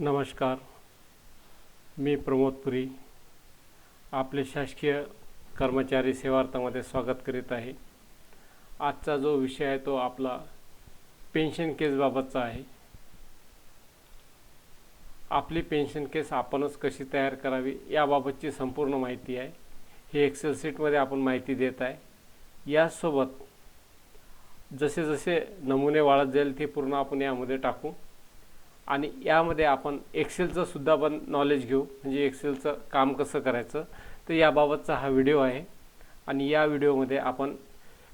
नमस्कार. मी प्रमोद पुरी. आपले शासकीय कर्मचारी सेवार्थामध्ये स्वागत करीत आहे. आजचा जो विषय आहे तो आपला पेन्शन केसबाबतचा आहे. आपली पेन्शन केस आपणच कशी तयार करावी याबाबतची संपूर्ण माहिती आहे. ही एक्सेल सीटमध्ये आपण माहिती देत आहे. यासोबत जसे जसे नमुने वाढत जाईल ते पूर्ण आपण यामध्ये टाकू. आणि यामध्ये आपण एक्सेलचं सुद्धा पण नॉलेज घेऊ. म्हणजे एक्सेलचं काम कसं करायचं तर याबाबतचा हा व्हिडिओ आहे. आणि या व्हिडिओमध्ये आपण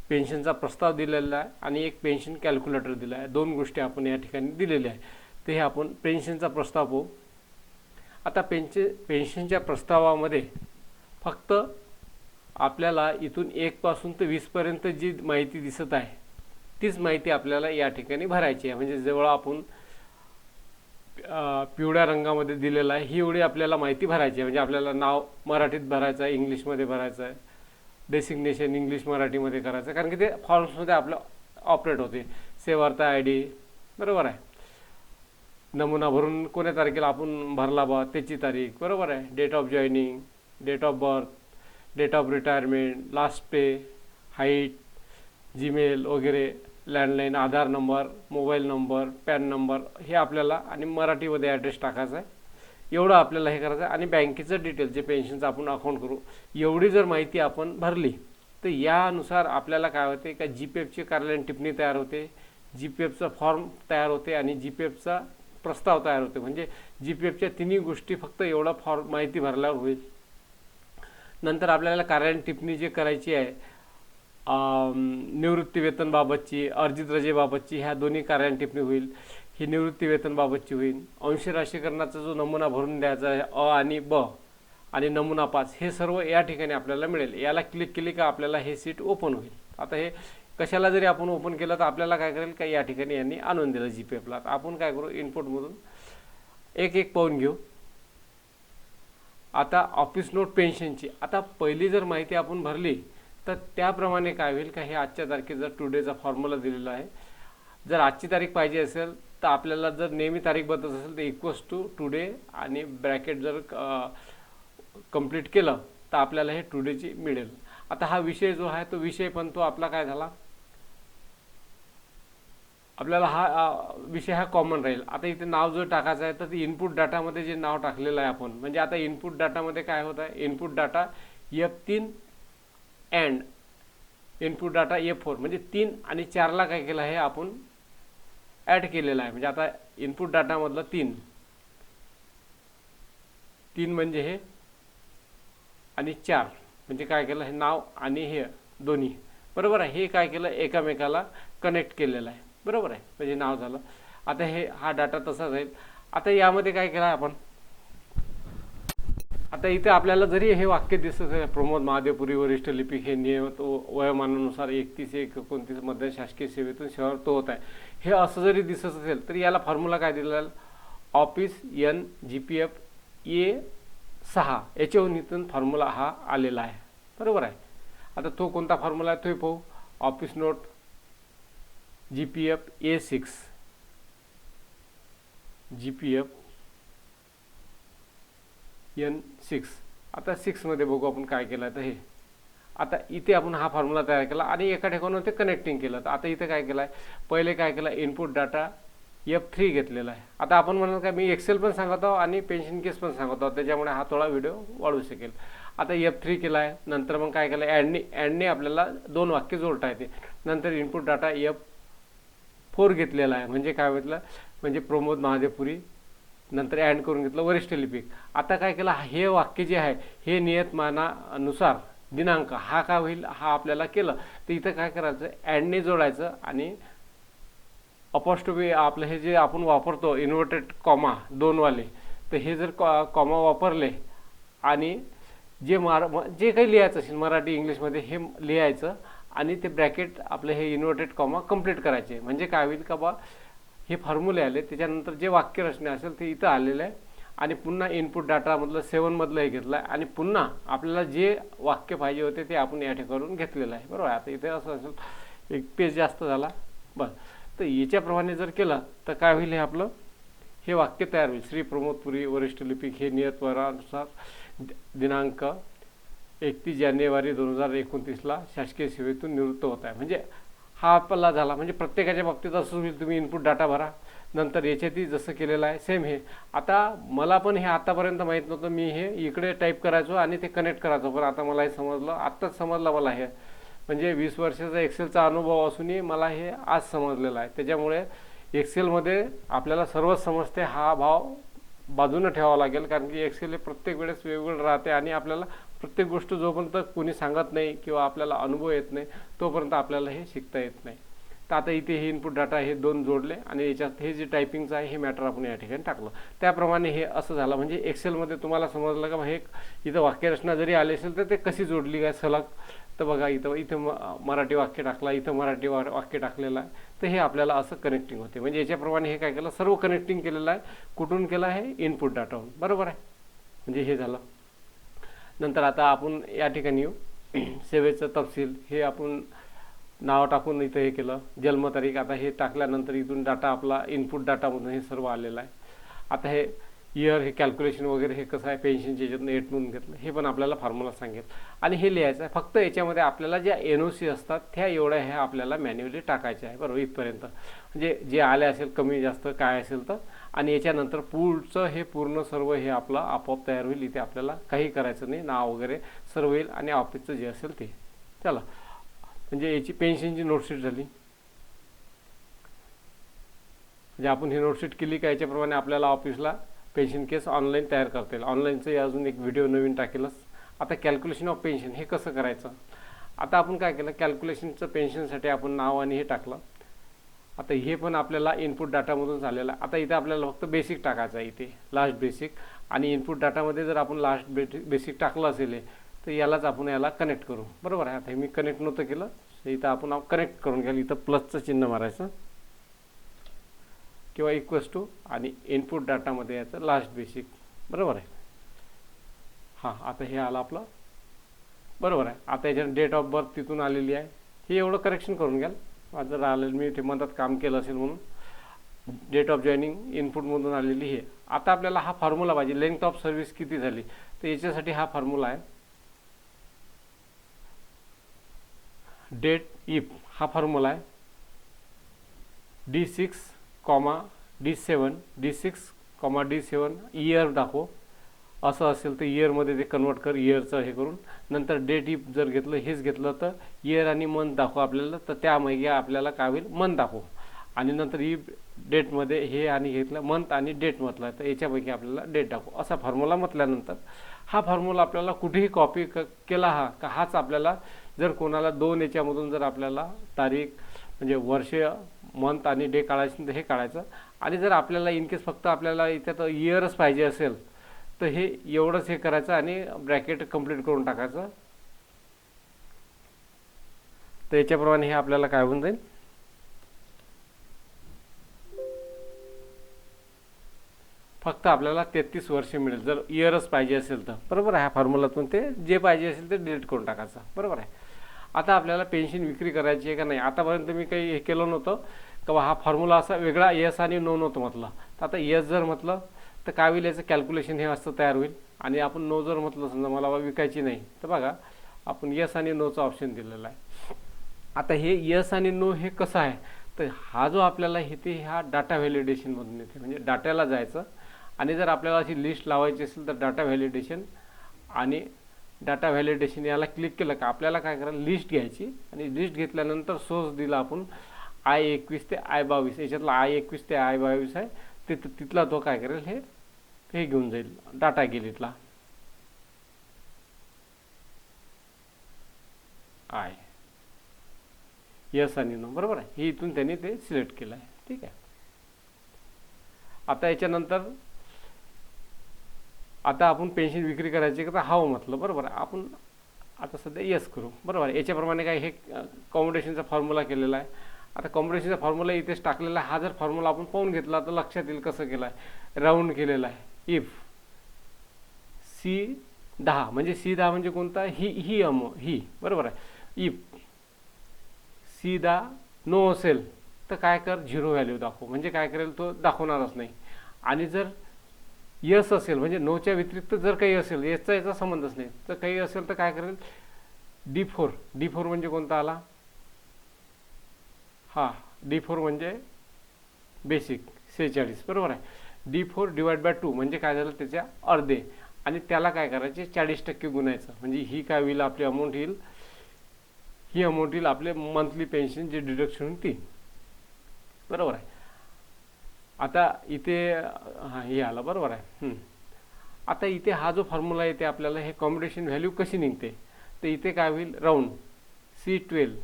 पेन्शनचा प्रस्ताव दिलेला आहे आणि एक पेन्शन कॅल्क्युलेटर दिला आहे. दोन गोष्टी आपण या ठिकाणी दिलेल्या आहे ते हे आपण पेन्शनचा प्रस्ताव पाहू. आता पेन्शन पेन्शनच्या प्रस्तावामध्ये फक्त आपल्याला इथून एकपासून ते वीसपर्यंत जी माहिती दिसत आहे तीच माहिती आपल्याला या ठिकाणी भरायची आहे. म्हणजे जवळ आपण पिवळ्या रंगामध्ये दिलेला आहे. ही एवढी आपल्याला माहिती भरायची आहे. म्हणजे आपल्याला नाव मराठीत भरायचं आहे इंग्लिशमध्ये भरायचं आहे. डेसिग्नेशन इंग्लिश मराठीमध्ये करायचं आहे. कारण की ते फॉर्म्समध्ये आपलं ऑपरेट होते. सेवार्थ आय डी बरोबर आहे. नमुना भरून कोण्या तारखेला आपण भरला बा त्याची तारीख बरोबर आहे. Date of joining date of birth date of retirement last pay height Gmail वगैरे. Landline Aadhaar number mobile number PAN number हे आपल्याला आणि मराठीमध्ये ॲड्रेस टाकायचा आहे. एवढं आपल्याला हे करायचं आहे. आणि बँकेचं डिटेल जे पेन्शनचं आपण अकाउंट करू एवढी जर माहिती आपण भरली तर यानुसार आपल्याला काय होते का जी पी एफची कार्यालयीन टिप्पणी तयार होते जी पी एफचा फॉर्म तयार होते आणि जी पी एफचा प्रस्ताव तयार होते. म्हणजे जी पी एफच्या तिन्ही गोष्टी फक्त एवढा फॉर्म माहिती भरल्यावर होईल. नंतर आपल्याला कार्यालयीन टिप्पणी जे करायची आहे निवृत्ती वेतनबाबतची अर्जित रजेबाबतची ह्या दोन्ही कार्यालयीन टिप्पणी होईल. ही निवृत्ती वेतनबाबतची होईल. अंश राशीकरणाचा जो नमुना भरून द्यायचा आहे अ आणि ब आणि नमुना पाच हे सर्व या ठिकाणी आपल्याला मिळेल. याला क्लिक केली का आपल्याला हे सीट ओपन होईल. आता हे कशाला जरी आपण ओपन केलं तर आपल्याला काय करेल का या ठिकाणी यांनी आणून दिलं जी पी एफला आपण काय करू इनपुटमधून एक एक पाहून घेऊ. आता ऑफिस नोट पेन्शनची आता पहिली जर माहिती आपण भरली तर त्याप्रमाणे काय होईल का हे आजच्या तारखेचा टुडेचा फॉर्म्युला दिलेला आहे जर आजची तारीख पाहिजे असेल तर आपल्याला जर नेहमी तारीख बदलत असेल तर इक्वल्स टू टुडे आणि ब्रॅकेट जर कंप्लीट केलं तर आपल्याला हे टुडेची मिळेल. आता हा विषय जो आहे तो विषय पण तो आपला काय झाला? आपल्याला हा विषय हा कॉमन राहील. आता इथे नाव जो टाकायचं आहे तर ते इनपुट डाटामध्ये जे नाव टाकलेलं आहे आपण म्हणजे आता इनपुट डाटामध्ये काय होत आहे? इनपुट डाटा एफ तीन and input data A four म्हणजे तीन आणि चारला काय केलं आहे आपण? ॲड केलेलं आहे. म्हणजे आता इनपुट डाटामधलं तीन. तीन म्हणजे हे आणि चार. म्हणजे काय केलं हे नाव आणि हे दोन्ही. बरोबर आहे. हे काय केलं? एकामेकाला कनेक्ट केलेलं आहे. बरोबर आहे. म्हणजे नाव झालं. आता हे हा डाटा तसाच राहील. आता यामध्ये काय केलं आपण? आता इथे आपल्याला जरी हे वाक्य दिसत प्रमोद महादेवपुरी वरिष्ठ लिपिक हे नियमित वयोमानानुसार एकतीस एक एकोणतीस मध्य शासकीय सेवेतून शहर तो होत आहे. हे असं जरी दिसत असेल तरी याला फॉर्म्युला काय दिलेला office N G P F A सहा. याच्याहून इथून फॉर्म्युला हा आलेला आहे. बरोबर आहे? आता तो कोणता फॉर्म्युला आहे? तोही पाहू. Office note G P F A six G P F N six आता सिक्समध्ये बघू आपण काय केलं तर हे. आता इथे आपण हा फॉर्म्युला तयार केला आणि एका ठिकाणून ते कनेक्टिंग केलं. तर आता इथे काय केलं आहे पहिले काय केलं? इनपुट डाटा एफ थ्री घेतलेला आहे. आता आपण म्हणाल का मी एक्सेल पण सांगत आहो आणि पेन्शन केस पण सांगत आहो त्याच्यामुळे हा थोडा व्हिडिओ वाढू शकेल. आता एफ थ्री केला आहे नंतर मग काय केलं ॲडने ॲडने आपल्याला दोन वाक्य जोडता येते. नंतर इनपुट डाटा एफ फोर घेतलेला आहे. म्हणजे काय म्हटलं म्हणजे प्रमोद महादेवपुरी नंतर ॲड करून घेतलं वरिष्ठ लिपिक. आता काय केलं हे वाक्य जे आहे हे नियतमानानुसार दिनांक हा काय होईल हा आपल्याला केलं. तर इथं काय करायचं ॲडने जोडायचं आणि अपॉस्टोबी आपलं हे जे आपण वापरतो इन्व्हर्टेड कॉमा दोनवाले तर हे जर कॉ कॉमा वापरले आणि जे मार म- जे काही लिहायचं असेल मराठी इंग्लिशमध्ये हे लिहायचं आणि ते ब्रॅकेट आपलं हे इन्व्हर्टेड कॉमा कंप्लीट करायचे. म्हणजे काय होईल का बा हे फॉर्म्युले आले. त्याच्यानंतर जे वाक्यरचना असेल ते इथं आलेलं आहे. आणि पुन्हा इनपुट डाटामधलं सेवनमधलं हे घेतलं आहे. आणि पुन्हा आपल्याला जे वाक्य पाहिजे होते ते आपण या ठिकाणून घेतलेलं आहे. बरोबर? आता इथे असं असेल एक पेज जास्त झाला. बरं. तर याच्याप्रमाणे जर केलं तर काय होईल हे आपलं? हे वाक्य तयार होईल. श्री प्रमोदपुरी वरिष्ठ लिपिक हे नियतवारानुसार दिनांक एकतीस जानेवारी दोन हजार एकोणतीसला शासकीय सेवेतून निवृत्त होत आहे. म्हणजे हा आपला झाला. म्हणजे प्रत्येकाच्या बाबतीत असं होईल तुम्ही इनपुट डाटा भरा. नंतर याच्यातही जसं केलेलं आहे सेम हे. आता मला पण हे आतापर्यंत माहीत नव्हतं. मी हे इकडे टाईप करायचो आणि ते कनेक्ट करायचो. पण आता मला हे समजलं. आत्ताच समजलं मला हे. म्हणजे वीस वर्षाचा एक्सेलचा अनुभव असूनही मला हे आज समजलेलं आहे. त्याच्यामुळे एक्सेलमध्ये आपल्याला सर्वच समजते. हा भाव बाजूनं ठेवावा लागेल. कारण की एक्सेल हे प्रत्येक वेळेस वेगवेगळं राहते आणि आपल्याला प्रत्येक गोष्ट जोपर्यंत कोणी सांगत नाही किंवा आपल्याला अनुभव येत नाही तोपर्यंत आपल्याला हे शिकता येत नाही. तर आता इथे हे इनपुट डाटा हे दोन जोडले आणि याच्यात हे जे टायपिंगचं आहे हे मॅटर आपण या ठिकाणी टाकलं. त्याप्रमाणे हे असं झालं. म्हणजे एक्सेलमध्ये तुम्हाला समजलं का हे इथं वाक्यरचना जरी आली असेल तर ते कशी जोडली काय सलग? तर बघा इथं इथं म- मराठी वाक्य टाकला इथं मराठी वा वाक्य टाकलेलं आहे. तर हे आपल्याला असं कनेक्टिंग होते. म्हणजे याच्याप्रमाणे हे काय केलं? सर्व कनेक्टिंग केलेलं आहे. कुठून केलं आहे? इनपुट डाटाहून बरोबर आहे? म्हणजे हे झालं. नंतर आता आपण या ठिकाणी येऊ. सेवेचं तपशील हे आपण नाव टाकून इथं हे केलं. जन्मतारीख आता हे टाकल्यानंतर इथून डाटा आपला इनपुट डाटामधून हे सर्व आलेलं आहे. आता हे इयर हे कॅल्क्युलेशन वगैरे हे कसं आहे? पेन्शनच्या याच्यातून एट म्हणून घेतलं. हे पण आपल्याला फॉर्म्युला सांगेल. आणि हे लिहायचं आहे. फक्त याच्यामध्ये आपल्याला ज्या एन ओ सी असतात त्या एवढ्या ह्या आपल्याला मॅन्युअली टाकायच्या आहे. बरोबर? इथपर्यंत. म्हणजे जे आले असेल कमी जास्त काय असेल तर आणि याच्यानंतर पुढचं हे पूर्ण सर्व हे आपलं आपोआप तयार होईल. इथे आपल्याला काही करायचं नाही. नाव वगैरे सर्व येईल आणि ऑफिसचं जे असेल ते. चला. म्हणजे याची पेन्शनची नोटशीट झाली. म्हणजे आपण ही नोटशीट केली का याच्याप्रमाणे आपल्याला ऑफिसला पेन्शन केस ऑनलाईन तयार करता येईल. ऑनलाईनचं अजून एक व्हिडिओ नवीन टाकेलच. आता कॅल्क्युलेशन ऑफ पेन्शन हे कसं करायचं? आता आपण काय केलं? कॅल्क्युलेशनचं पेन्शनसाठी आपण नाव आणि हे टाकलं. आता हे पण आपल्याला इनपुट डाटामधून झालेलं आहे. आता इथे आपल्याला फक्त बेसिक टाकायचं आहे इथे लास्ट बेसिक आणि इनपुट डाटामध्ये जर आपण लास्ट बेसिक टाकलं असेल तर यालाच आपण याला कनेक्ट करू. बरोबर आहे? आता हे मी कनेक्ट नव्हतं केलं तर इथं आपण कनेक्ट करून घ्याल इथं प्लसचं चिन्ह मारायचं. किंवा इक्वल्स टू आणि इनपुट डाटामध्ये याचं लास्ट बेसिक बरोबर आहे? हां आता हे आलं आपलं. बरोबर आहे? आता याच्यात डेट ऑफ बर्थ तिथून आलेली आहे. हे एवढं करेक्शन करून घ्याल. माझं राहिलेलं मी ते मधात काम केलं असेल म्हणून. डेट ऑफ जॉईनिंग इनपुटमधून आलेली आहे आता आपल्याला हा फॉर्म्युला पाहिजे. लेंथ ऑफ सर्व्हिस किती झाली? तर याच्यासाठी हा फॉर्म्युला आहे. डेट इफ हा फॉर्म्युला आहे. D six comma D seven D six comma D seven year दाखव. असं असेल तर इयरमध्ये ते कन्वर्ट कर इयरचं हे करून. नंतर डेट इफ जर घेतलं हेच घेतलं तर इयर आणि मंथ दाखव आपल्याला. तर त्यामागे आपल्याला काय होईल? मंथ दाखव. आणि नंतर ई डेटमध्ये हे आणि घेतलं मंथ आणि डेट म्हटलं तर याच्यापैकी आपल्याला डेट दाखव. असा फॉर्म्युला म्हटल्यानंतर हा फॉर्म्युला आपल्याला कुठेही कॉपी क केला हा का हाच आपल्याला जर कोणाला दोन याच्यामधून जर आपल्याला तारीख म्हणजे वर्ष मंथ आणि डे काढायचं तर हे काढायचं. आणि जर आपल्याला इन केस फक्त आपल्याला इथे तर इयरच पाहिजे असेल तर हे एवढंच हे करायचं आणि ब्रॅकेट कंप्लीट करून टाकायचं. तर याच्याप्रमाणे हे आपल्याला काय होऊन जाईल? फक्त आपल्याला तेहतीस वर्ष मिळेल. जर इयरच पाहिजे असेल तर. बरोबर आहे ह्या फॉर्म्युलातून ते जे पाहिजे असेल ते डिलीट करून टाकायचं. बरोबर आहे. आता आपल्याला पेन्शन विक्री करायची आहे का नाही? आतापर्यंत मी काही हे केलं नव्हतं. का हा फॉर्म्युला असा वेगळा यस आणि नो नव्हतं म्हटलं. तर आता यस जर म्हटलं तर काय होईल याचं कॅल्क्युलेशन हे असं तयार होईल. आणि आपण नो जर म्हटलं समजा मला बा विकायची नाही तर बघा आपण यस आणि नोचं ऑप्शन दिलेलं आहे. आता हे यस आणि नो हे कसं आहे? तर हा जो आपल्याला इथे ह्या डाटा व्हॅलिडेशनमधून येते म्हणजे डाट्याला जायचं. आणि जर आपल्याला अशी लिस्ट लावायची असेल तर डाटा व्हॅलिडेशन आणि डाटा व्हॅलिडेशन याला क्लिक केलं का आपल्याला काय करायला लिस्ट घ्यायची. आणि लिस्ट घेतल्यानंतर सोर्स दिला आपण आय एकवीस ते आय बावीस. याच्यातला आय एकवीस ते आय बावीस आहे. ते तिथला तो काय करेल हे हे घेऊन जाईल डाटा गेलीतला आय. यस आणि नो बरोबर आहे. हे इथून त्यांनी ते सिलेक्ट केलं आहे. ठीक आहे. आता याच्यानंतर आता आपण पेन्शन विक्री करायची का हाव म्हटलं बरोबर आपण आता सध्या यस करू. बरोबर आहे. याच्याप्रमाणे काय हे कॉम्बिनेशनचा फॉर्म्युला केलेला आहे. आता कॉम्बिनेशनचा फॉर्म्युला इथेच टाकलेला आहे. हा जर फॉर्म्युला आपण पाहून घेतला तर लक्षात येईल कसं केलं आहे. राऊंड केलेला आहे. इफ सी दहा म्हणजे सी दहा म्हणजे कोणता? ही ही अम ही. बरोबर आहे. इफ सी दहा नो असेल तर काय कर? झिरो व्हॅल्यू दाखव. म्हणजे काय करेल तो? दाखवणारच नाही. आणि जर यस असेल म्हणजे नोच्या व्यतिरिक्त जर काही असेल याचा याचा संबंधच नाही. तर काही असेल तर काय करेल? डी फोर डी फोर म्हणजे कोणता आला? हा डी फोर म्हणजे बेसिक सेहेचाळीस बरोबर आहे. D four divide by two म्हणजे काय झालं? त्याच्या अर्धे. आणि त्याला काय करायचे? चाळीस टक्के गुणायचं. म्हणजे ही काय होईल? आपली अमाऊंट येईल. ही अमाऊंट येईल आपले मंथली पेन्शन जे डिडक्शन होईल ती. बरोबर आहे. आता इथे हां हे आलं. बरोबर आहे. आता इथे हा जो फॉर्म्युला येते आपल्याला हे कॉम्बिनेशन व्हॅल्यू कशी निघते? तर इथे काय होईल? राऊंड सी ट्वेल्व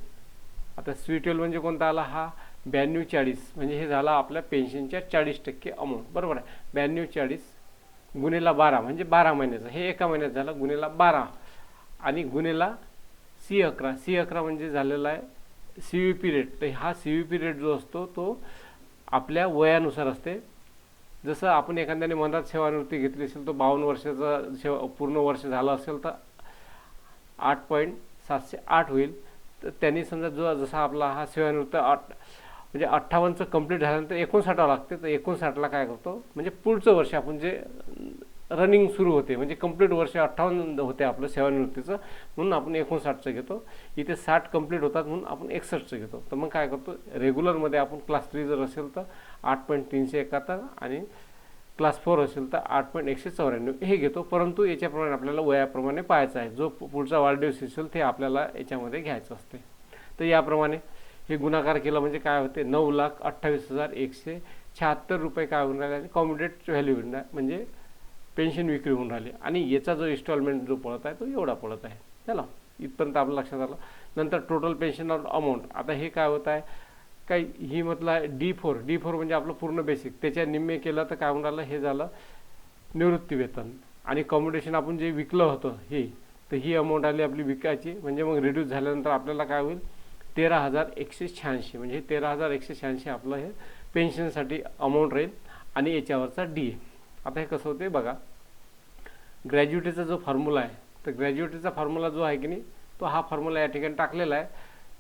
आता स्वीट ट्वेल्व म्हणजे कोणता आला? हा ब्याण्णव चाळीस. म्हणजे हे झाला आपल्या पेन्शनच्या चाळीस टक्के अमाऊंट बरोबर आहे? ब्याण्णव चाळीस गुन्हेला बारा म्हणजे बारा महिन्याचा. हे एका महिन्यात झालं गुन्हेला बारा. आणि गुन्हेला सी अकरा. सी अकरा म्हणजे झालेला आहे सी व्ही पी रेट तर हा सी व्ही पी रेट जो असतो तो आपल्या वयानुसार असते. जसं आपण एखाद्याने मनात सेवानिवृत्ती घेतली असेल तर बावन्न वर्षाचा सेवा पूर्ण वर्ष झालं असेल तर आठ पॉईंट सातशे आठ होईल. तर त्यांनी समजा जो जसा आपला हा सेवानिवृत्त आठ म्हणजे अठ्ठावन्नचं कंप्लीट झाल्यानंतर एकोणसाठावं लागते तर एकोणसाठला काय करतो? म्हणजे पुढचं वर्ष आपण जे रनिंग सुरू होते म्हणजे कंप्लीट वर्ष अठ्ठावन्न होते आपलं सेवानिवृत्तीचं म्हणून आपण एकोणसाठचं घेतो. इथे साठ कंप्लीट होतात म्हणून आपण एकसष्टचं घेतो. तर मग काय करतो? रेग्युलरमध्ये आपण क्लास थ्री जर असेल तर आठ पॉईंट तीनशे एकाहत्तर आणि क्लास फोर असेल तर आठ पॉईंट एकशे चौऱ्याण्णव हे घेतो. परंतु याच्याप्रमाणे आपल्याला वयाप्रमाणे पाहायचं आहे. जो पुढचा वाढदिवस असेल ते आपल्याला याच्यामध्ये घ्यायचं असते. तर याप्रमाणे हे गुणाकार केला म्हणजे काय होते? नऊ लाख अठ्ठावीस हजार एकशे शहात्तर रुपये काय होऊन राहिले? आणि कॉम्युडेट व्हॅल्यू होऊन राहिले. म्हणजे पेन्शन विक्री होऊन राहिली. आणि याचा जो इन्स्टॉलमेंट जो पडत आहे तो एवढा पडत आहे. चला इथपर्यंत आपलं लक्षात आलं. नंतर टोटल पेन्शन अमाऊंट आता हे काय होत आहे? काही ही म्हटलं आहे डी फोर डी फोर म्हणजे आपलं पूर्ण बेसिक त्याच्या निम्मे केलं तर काय होऊन हे झालं निवृत्ती वेतन आणि कॉम्बिनेशन आपण जे विकलं होतं हे तर ही अमाऊंट आली आपली विकायची. म्हणजे मग रिड्यूस झाल्यानंतर आपल्याला काय होईल? तेरा हजार एकशे शहाऐंशी. म्हणजे तेरा हजार एकशे शहाऐंशी आपलं हे पेन्शनसाठी अमाऊंट राहील आणि याच्यावरचा डी ए आता हे कसं होते बघा. ग्रॅज्युएटीचा जो फॉर्म्युला आहे तर ग्रॅज्युएटीचा फॉर्म्युला जो आहे की नाही तो हा फॉर्म्युला या ठिकाणी टाकलेला आहे.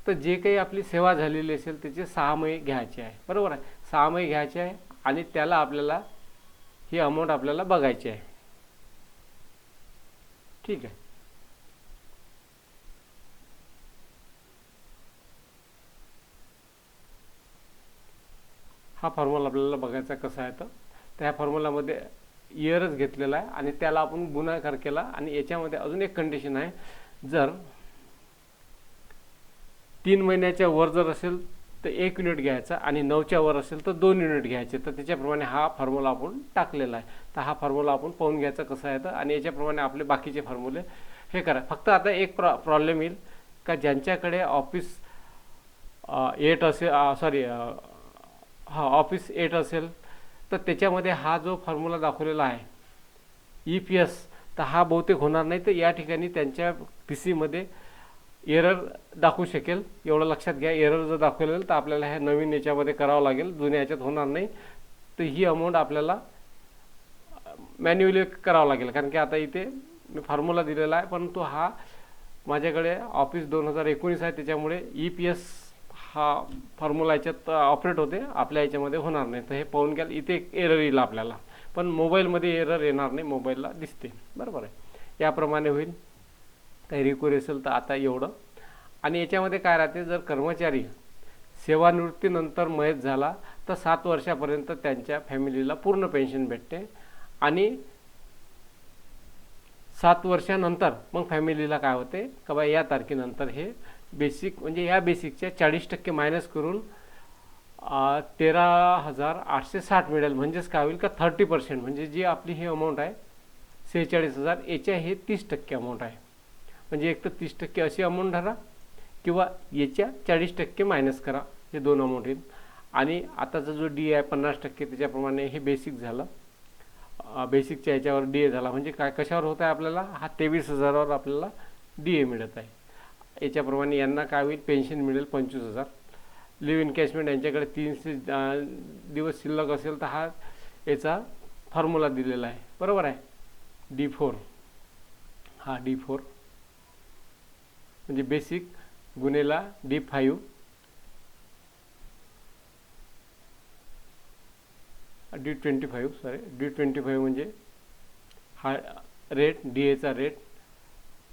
तर जे काही आपली सेवा झालेली असेल त्याचे सहा महिने घ्यायचे आहे. बरोबर आहे? सहा महिने घ्यायचे आहे आणि त्याला आपल्याला ही अमाऊंट आपल्याला बघायची आहे. ठीक आहे? हा फॉर्म्युला आपल्याला बघायचा कसा आहे तर. त्या फॉर्म्युलामध्ये इयरच घेतलेला आहे आणि त्याला आपण गुन्हा केला आणि याच्यामध्ये अजून एक कंडिशन आहे. जर तीन महिन्याच्या वर जर असेल तर एक युनिट घ्यायचा आणि नऊच्या वर असेल तर दोन युनिट घ्यायचे. तर त्याच्याप्रमाणे हा फॉर्म्युला आपण टाकलेला आहे. तर हा फॉर्म्युला आपण पाहून घ्यायचा कसा आहे तर आणि याच्याप्रमाणे आपले बाकीचे फॉर्म्युले हे करा. फक्त आता एक प्रॉ प्रॉब्लेम येईल का ज्यांच्याकडे ऑफिस एट असेल सॉरी हा ऑफिस एट असेल तर त्याच्यामध्ये हा जो फॉर्म्युला दाखवलेला आहे ई पी एस तर हा बहुतेक होणार नाही. तर या ठिकाणी त्यांच्या पी सीमध्ये एरर दाखवू शकेल. एवढं लक्षात घ्या. एरर जर दाखवलेलं तर आपल्याला ह्या नवीन याच्यामध्ये करावं लागेल. जुन्या याच्यात होणार नाही. तर ही अमाऊंट आपल्याला मॅन्युअली करावं लागेल. कारण की आता इथे मी फॉर्म्युला दिलेला आहे. परंतु हा माझ्याकडे ऑफिस दोन हजार एकोणीस आहे. त्याच्यामुळे ई पी एस हा फॉर्म्युला याच्यात ऑपरेट होते. आपल्या याच्यामध्ये होणार नाही. तर हे पाहून घ्याल. इथे एक एरर येईल आपल्याला. पण मोबाईलमध्ये एरर येणार नाही. मोबाईलला दिसते. बरोबर आहे. याप्रमाणे होईल. काही रिक्वेरी असेल तर आता एवढं. आणि याच्यामध्ये काय राहते जर कर्मचारी सेवानिवृत्तीनंतर मयत झाला तर सात वर्षापर्यंत त्यांच्या फॅमिलीला पूर्ण पेन्शन भेटते. आणि सात वर्षानंतर मग फॅमिलीला काय होते का बा या तारखेनंतर हे बेसिक म्हणजे या बेसिकच्या चाळीस टक्के मायनस करून तेरा हजार आठशे साठ मिळेल. म्हणजेच काय होईल का थर्टी पर्सेंट म्हणजे जी आपली ही अमाऊंट आहे सेहेचाळीस हजार याच्या हे तीस टक्के अमाऊंट आहे. म्हणजे एक तर तीस टक्के अशी अमाऊंट धरा किंवा याच्या चाळीस टक्के मायनस करा हे दोन अमाऊंट येईल आणि आताचा जो डी आहे पन्नास टक्के त्याच्याप्रमाणे हे बेसिक झालं. बेसिकच्या याच्यावर डी ए झाला. म्हणजे काय कशावर होत आहे आपल्याला? हा तेवीस हजारावर आपल्याला डी ए मिळत आहे. याच्याप्रमाणे यांना काय होईल? पेन्शन मिळेल पंचवीस हजार. लिव्ह इनकॅशमेंट यांच्याकडे तीनशे दिवस शिल्लक असेल तर हा याचा फॉर्म्युला दिलेला आहे. बरोबर आहे? डी फोर हा डी फोर म्हणजे basic गुन्हेला D five D twenty five sorry D twenty five म्हणजे हा रेट डी एचा रेट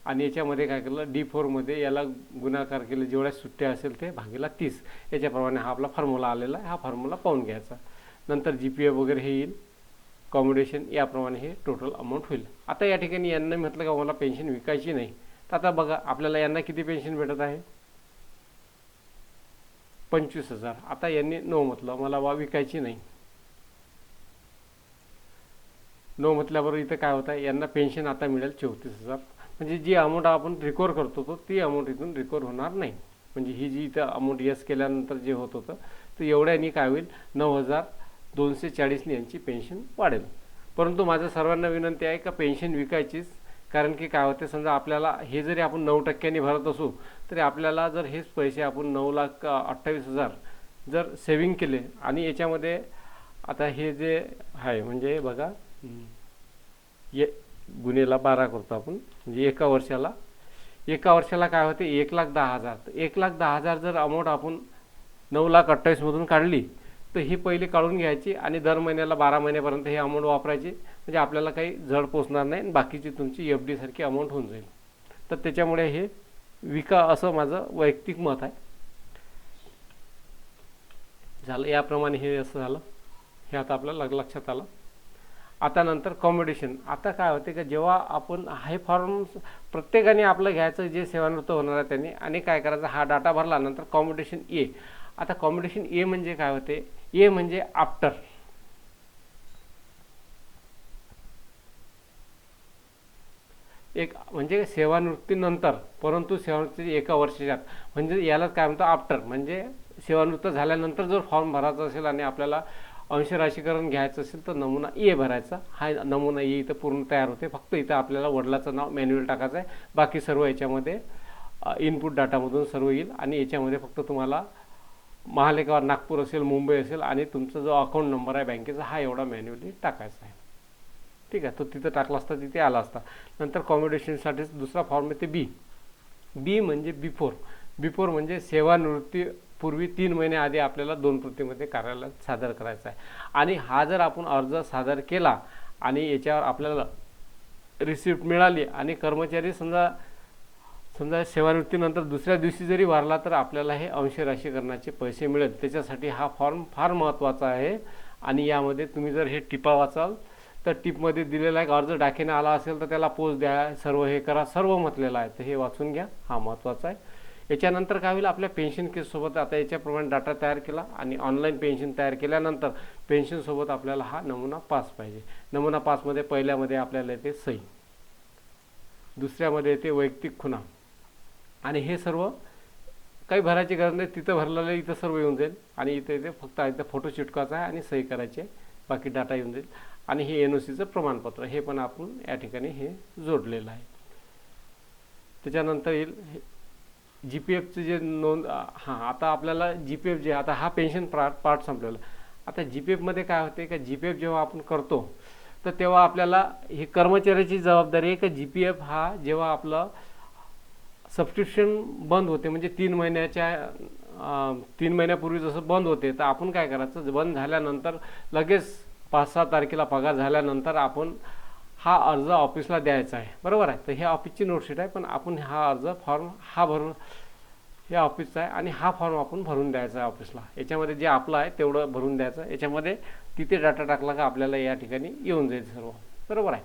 आणि याच्यामध्ये काय केलं डी फोरमध्ये याला गुणाकार केलं जेवढ्या सुट्ट्या असेल ते भागीला तीस. याच्याप्रमाणे हा आपला फॉर्म्युला आलेला आहे हा फॉर्म्युला पाहून घ्यायचा. नंतर जी पी एफ वगैरे हे येईल. कॉमोडेशन याप्रमाणे हे टोटल अमाऊंट होईल. आता या ठिकाणी यांना म्हटलं का मला पेन्शन विकायची नाही. तर आता बघा आपल्याला यांना किती पेन्शन भेटत आहे? पंचवीस हजार. आता यांनी नो म्हटलं मला वा विकायची नाही. नो म्हटल्याबरोबर इथं काय होतं यांना पेन्शन आता मिळेल चौतीस हजार. म्हणजे जी अमाऊंट आपण रिकवर करतो तो ती अमाऊंट इथून रिकवर होणार नाही. म्हणजे ही जी इथं अमाऊंट यस केल्यानंतर जे होत होतं तर एवढ्यानी काय होईल नऊ हजार दोनशे चाळीसनी यांची पेन्शन वाढेल. परंतु माझं सर्वांना विनंती आहे का पेन्शन विकायचीच? कारण की काय होते समजा आपल्याला हे जरी आपण नऊ टक्क्यांनी भरत असू तरी आपल्याला जर हेच पैसे आपण नऊ लाख अठ्ठावीस हजार जर सेविंग केले आणि याच्यामध्ये आता हे जे आहे म्हणजे बघा ये गुन्हेला बारा करतो आपण म्हणजे एका वर्षाला. एका वर्षाला काय होते एक लाख दहा हजार. तर एक लाख दहा हजार जर अमाऊंट आपण नऊ लाख अठ्ठावीसमधून काढली तर ही पहिली काढून घ्यायची आणि दर महिन्याला बारा महिन्यापर्यंत ही अमाऊंट वापरायची. म्हणजे आपल्याला काही जड पोचणार नाही आणि बाकीची तुमची एफ डीसारखी अमाऊंट होऊन जाईल. तर त्याच्यामुळे हे विका असं माझं वैयक्तिक मत आहे. झालं याप्रमाणे हे असं झालं. हे आता आपल्याला लक्षात आलं. आता नंतर कॉम्पिटिशन आता काय होते का जेव्हा आपण हाय फॉर्म प्रत्येकाने आपलं घ्यायचं जे सेवानृत्त होणार आहे त्यांनी आणि काय करायचं हा डाटा भरला नंतर कॉम्पिटिशन ए आता कॉम्पिटिशन ए म्हणजे काय होते? ए म्हणजे आफ्टर एक म्हणजे सेवानिवृत्तीनंतर परंतु सेवानिवृत्ती एका वर्षाच्या म्हणजे यालाच काय म्हणतो आफ्टर म्हणजे सेवानिवृत्त झाल्यानंतर जर फॉर्म भरायचा असेल आणि आपल्याला अंशराशीकरण घ्यायचं असेल तर नमुना ए भरायचा. हा नमुना ए इथं पूर्ण तयार होते. फक्त इथं आपल्याला वडिलाचं नाव मॅन्युअल टाकायचं आहे. बाकी सर्व याच्यामध्ये इनपुट डाटामधून सर्व येईल. आणि याच्यामध्ये फक्त तुम्हाला महालेखावर नागपूर असेल मुंबई असेल आणि तुमचा जो अकाउंट नंबर आहे बँकेचा हा एवढा मॅन्युअली टाकायचा आहे. ठीक आहे तो तिथं टाकला असता तिथे आला असता. नंतर कॉम्पिटिशनसाठी दुसरा फॉर्म येते बी बी म्हणजे बिफोर बिफोर म्हणजे सेवानिवृत्ती पूर्वी तीन महिने आधी आपल्याला दोन प्रतिमध्ये कार्यालयात सादर करायचा आहे. आणि हा जर आपण अर्ज सादर केला आणि याच्यावर आपल्याला रिसिप्ट मिळाली आणि कर्मचारी समजा समजा सेवानिवृत्तीनंतर दुसऱ्या दिवशी जरी वारला तर आपल्याला हे अंश राशीकरणाचे पैसे मिळेल. त्याच्यासाठी हा फॉर्म फार महत्त्वाचा आहे. आणि यामध्ये तुम्ही जर हे टिपा वाचाल तर टिपमध्ये दिलेला एक अर्ज डाकीने आला असेल तर त्याला पोच द्या सर्व हे करा सर्व म्हटलेलं आहे. तर हे वाचून घ्या. हा महत्त्वाचा आहे. याच्यानंतर काय होईल? आपल्या पेन्शन केससोबत आता याच्याप्रमाणे डाटा तयार केला आणि ऑनलाईन पेन्शन तयार केल्यानंतर पेन्शनसोबत आपल्याला हा नमुना पास पाहिजे. नमुना पासमध्ये पहिल्यामध्ये आपल्याला येते सही. दुसऱ्यामध्ये येते वैयक्तिक खुणा. आणि हे सर्व काही भरायची गरज नाही. तिथं भरलेलं इथं सर्व येऊन जाईल आणि इथं इथे फक्त इथं फोटो चिटकायचा आहे आणि सही करायची आहे. बाकी डाटा येऊन जाईल. आणि हे एन ओ सीचं प्रमाणपत्र हे पण आपण या ठिकाणी हे जोडलेलं आहे. त्याच्यानंतर येईल जी पी एफचं जे नोंद हां आता आपल्याला जी पी एफ जे आता हा पेन्शन पार्ट पार्ट संपलेला. आता जी पी एफमध्ये काय होते का जी पी एफ जेव्हा आपण करतो तर तेव्हा आपल्याला हे कर्मचाऱ्याची जबाबदारी आहे का जी पी एफ हा जेव्हा आपलं सबस्क्रिप्शन बंद होते म्हणजे तीन महिन्याच्या तीन महिन्यापूर्वी जसं बंद होते तर आपण काय करायचं बंद झाल्यानंतर लगेच पाच सहा तारखेला पगार झाल्यानंतर आपण हा अर्ज ऑफिसला द्यायचा आहे. बरोबर आहे? तर हे ऑफिसची नोटशीट आहे पण आपण हा अर्ज फॉर्म हा भरून हे ऑफिसचा आहे आणि हा फॉर्म आपण भरून द्यायचा आहे ऑफिसला. याच्यामध्ये जे आपलं आहे तेवढं भरून द्यायचं याच्यामध्ये तिथे डाटा टाकला का आपल्याला या ठिकाणी येऊन जाईल सर्व. बरोबर आहे?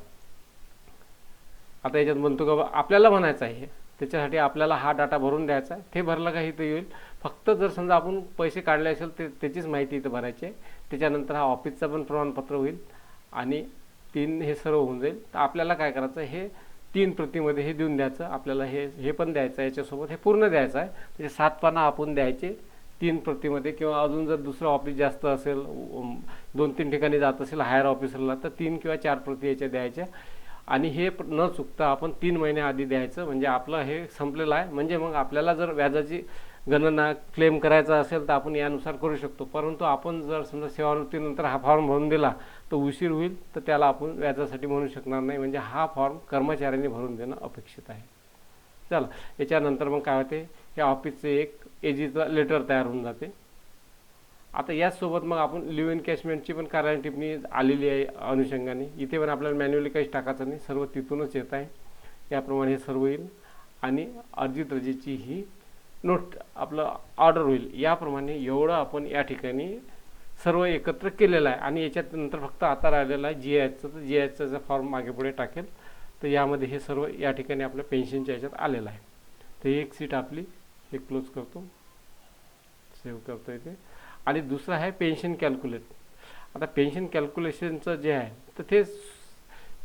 आता याच्यात म्हणतो का बा, आपल्याला म्हणायचं आहे हे. त्याच्यासाठी आपल्याला हा डाटा भरून द्यायचा आहे. ते भरलं का इथं येईल. फक्त जर समजा आपण पैसे काढले असेल ते त्याचीच माहिती इथं भरायची आहे. त्याच्यानंतर हा ऑफिसचा पण प्रमाणपत्र होईल आणि तीन हे सर्व होऊन जाईल. तर आपल्याला काय करायचं हे तीन प्रतीमध्ये हे देऊन द्यायचं. आपल्याला हे हे पण द्यायचं आहे याच्यासोबत हे पूर्ण द्यायचं आहे. म्हणजे सात पानं आपण द्यायचे तीन प्रतीमध्ये किंवा अजून जर दुसरं ऑफिस जास्त असेल दोन तीन ठिकाणी जात असेल हायर ऑफिसरला तर तीन किंवा चार प्रती याच्या द्यायच्या. आणि हे न चुकता आपण तीन महिन्या आधी द्यायचं. म्हणजे आपलं हे संपलेलं आहे. म्हणजे मग आपल्याला जर व्याजाची गणना क्लेम करायचा असेल तर आपण यानुसार करू शकतो. परंतु आपण जर समजा सेवानिवृत्तीनंतर हा फॉर्म भरून दिला तर उशीर होईल तर त्याला आपण व्याजासाठी म्हणू शकणार नाही. म्हणजे हा फॉर्म कर्मचाऱ्यांनी भरून देणं अपेक्षित आहे. चला याच्यानंतर मग काय होते? या ऑफिसचे एक एजीचं लेटर तयार होऊन जाते. आता याचसोबत मग आपण लिव्ह इनकॅशमेंटची पण कार्यालय टिप्पणी आलेली आहे अनुषंगाने. इथे पण आपल्याला मॅन्युअली काहीच टाकायचं नाही. सर्व तिथूनच येत आहे. याप्रमाणे हे सर्व येईल. आणि अर्जित रजेची ही नोट आपलं ऑर्डर होईल. याप्रमाणे एवढं आपण या ठिकाणी सर्व एकत्र केलेलं आहे. आणि याच्यात नंतर फक्त आता राहिलेलं आहे जी एचचं तर जी एचचा जर फॉर्म मागे पुढे टाकेल. तर यामध्ये हे सर्व या ठिकाणी आपल्या पेन्शनच्या याच्यात आलेलं आहे. तर ही एक सीट आपली हे क्लोज करतो. सेव्ह करतो इथे आणि दुसरं आहे पेन्शन कॅल्क्युलेट आता पेन्शन कॅल्क्युलेशनचं जे आहे तर ते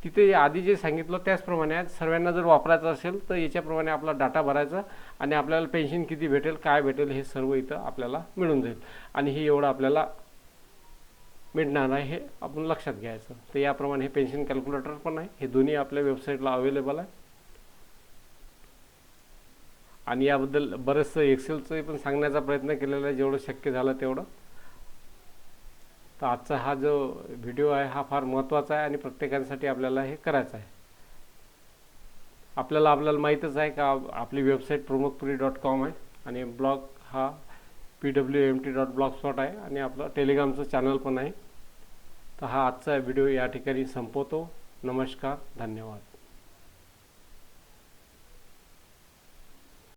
तिथे आधी जे सांगितलं त्याचप्रमाणे सर्वांना जर वापरायचं असेल तर याच्याप्रमाणे आपला डाटा भरायचा आणि आपल्याला पेन्शन किती भेटेल काय भेटेल हे सर्व इथं आपल्याला मिळून जाईल. आणि हे एवढं आपल्याला मिळणार आहे हे आपण लक्षात घ्यायचं. तर याप्रमाणे हे पेन्शन कॅल्क्युलेटर पण आहे. हे दोन्ही आपल्या वेबसाईटला अवेलेबल आहे. आणि याबद्दल बरंचसं एक्सेलचं पण सांगण्याचा प्रयत्न केलेला आहे. जेवढं शक्य झालं तेवढं. तर आजचा हा जो व्हिडिओ आहे हा फार महत्त्वाचा आहे आणि प्रत्येकासाठी आपल्याला हे करायचं आहे. आपल्याला आपल्याला माहीतच आहे का आपली वेबसाईट प्रमोदपुरी डॉट कॉम आहे आणि ब्लॉग हा P W M T dot blogspot आहे आणि आपलं टेलिग्रामचं चॅनल पण आहे. तर हा आजचा व्हिडिओ या ठिकाणी संपवतो. नमस्कार धन्यवाद.